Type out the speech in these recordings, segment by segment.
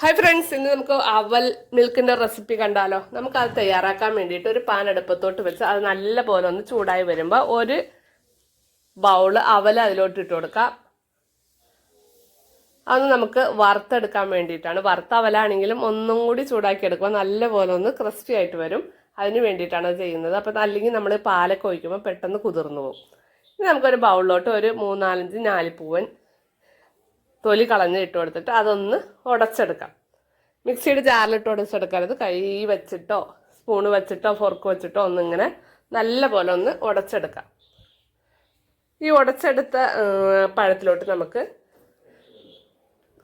Hi friends ഇന്ന് നമുക്ക് അവൽ മിൽക്കിന്റെ റെസിപ്പി കണ്ടാലോ? നമുക്ക് അത് തയ്യാറാക്കാൻ വേണ്ടിയിട്ട് ഒരു പാൻ അടുപ്പത്തോട്ട് വെച്ച് അത് നല്ല പോലെ ഒന്ന് ചൂടായി വരുമ്പോൾ ഒരു ബൗൾ അവൽ അതിലോട്ട് ഇട്ട് കൊടുക്കാം. അത് നമുക്ക് വറുത്തെടുക്കാൻ വേണ്ടിയിട്ടാണ്. വറുത്ത അവലാണെങ്കിലും ഒന്നും കൂടി ചൂടാക്കി എടുക്കുമ്പോൾ നല്ല പോലെ ഒന്ന് ക്രിസ്പി ആയിട്ട് വരും. അതിന് വേണ്ടിയിട്ടാണ് ചെയ്യുന്നത്. അപ്പം അല്ലെങ്കിൽ നമ്മൾ പാലൊക്കെ ഒഴിക്കുമ്പോൾ പെട്ടെന്ന് കുതിർന്നു പോകും. ഇനി നമുക്കൊരു ബൗളിലോട്ട് ഒരു മൂന്നാലഞ്ച് ഞാലിപ്പൂവൻ തൊലി കളഞ്ഞ് ഇട്ട് കൊടുത്തിട്ട് അതൊന്ന് ഉടച്ചെടുക്കാം. മിക്സിയുടെ ജാറിലിട്ട് ഉടച്ചെടുക്കരുത്. കൈ വെച്ചിട്ടോ സ്പൂണ് വെച്ചിട്ടോ ഫോർക്ക് വെച്ചിട്ടോ ഒന്നിങ്ങനെ നല്ല പോലെ ഒന്ന് ഉടച്ചെടുക്കാം. ഈ ഉടച്ചെടുത്ത പഴത്തിലോട്ട് നമുക്ക്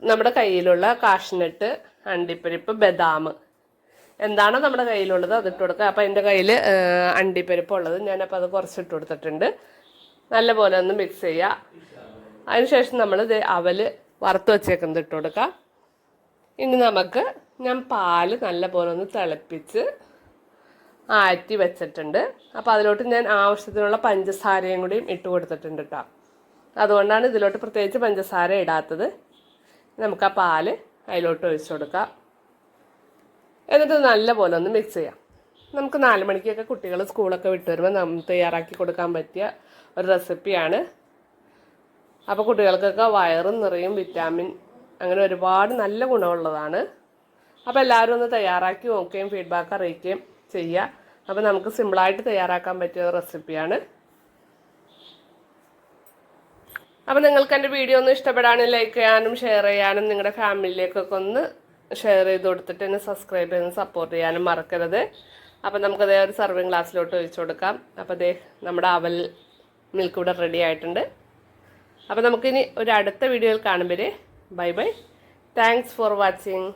നമ്മുടെ കയ്യിലുള്ള കാഷ്നട്ട് അണ്ടിപ്പരിപ്പ് ബദാം എന്താണോ നമ്മുടെ കയ്യിലുള്ളത് അത് ഇട്ട് കൊടുക്കുക. അപ്പോൾ എന്റെ കയ്യിൽ അണ്ടിപ്പരിപ്പ് ഉള്ളത്. ഞാനപ്പോൾ അത് കുറച്ച് ഇട്ട് കൊടുത്തിട്ടുണ്ട്. നല്ല പോലെ ഒന്ന് മിക്സ് ചെയ്യുക. അതിനുശേഷം നമ്മൾ അവൽ വറുത്ത് വെച്ചേക്കുന്നത് ഇട്ട് കൊടുക്കാം. ഇനി നമുക്ക് ഞാൻ പാൽ നല്ലപോലെ ഒന്ന് തിളപ്പിച്ച് ആറ്റി വെച്ചിട്ടുണ്ട്. അപ്പോൾ അതിലോട്ട് ഞാൻ ആവശ്യത്തിനുള്ള പഞ്ചസാരയും കൂടിയും ഇട്ട് കൊടുത്തിട്ടുണ്ട് കേട്ടോ അതുകൊണ്ടാണ് ഇതിലോട്ട് പ്രത്യേകിച്ച് പഞ്ചസാര ഇടാത്തത്. നമുക്ക് ആ പാൽ അതിലോട്ട് ഒഴിച്ചു കൊടുക്കാം. എന്നിട്ട് നല്ലപോലെ ഒന്ന് മിക്സ് ചെയ്യാം. നമുക്ക് നാല് മണിക്കൊക്കെ കുട്ടികൾ സ്കൂളൊക്കെ വിട്ട് വരുമ്പോൾ നമ്മൾ തയ്യാറാക്കി കൊടുക്കാൻ പറ്റിയ ഒരു റെസിപ്പിയാണ് അപ്പോൾ കുട്ടികൾക്കൊക്കെ വയറും നിറയും വിറ്റാമിൻ അങ്ങനെ ഒരുപാട് നല്ല ഗുണമുള്ളതാണ്. അപ്പോൾ എല്ലാവരും ഒന്ന് തയ്യാറാക്കി നോക്കുകയും ഫീഡ്ബാക്ക് അറിയിക്കുകയും ചെയ്യുക. അപ്പോൾ നമുക്ക് സിമ്പിളായിട്ട് തയ്യാറാക്കാൻ പറ്റിയ റെസിപ്പിയാണ് അപ്പോൾ നിങ്ങൾക്ക് എന്റെ വീഡിയോ ഒന്ന് ഇഷ്ടപ്പെടാനും ലൈക്ക് ചെയ്യാനും ഷെയർ ചെയ്യാനും നിങ്ങളുടെ ഫാമിലിയിലേക്കൊക്കെ ഒന്ന് ഷെയർ ചെയ്ത് കൊടുത്തിട്ട് എന്നെ സബ്സ്ക്രൈബ് ചെയ്ത് സപ്പോർട്ട് ചെയ്യാനും മറക്കരുത്. അപ്പോൾ നമുക്കതേ ഒരു സർവിങ് ഗ്ലാസ്സിലോട്ട് ഒഴിച്ചു കൊടുക്കാം. അപ്പോൾ ദേ നമ്മുടെ അവൽ മിൽക്ക് ഇവിടെ റെഡി ആയിട്ടുണ്ട്. അപ്പോൾ നമുക്കിനി ഒരു അടുത്ത വീഡിയോയിൽ കാണുമ്പോൾ bye bye. Thanks for watching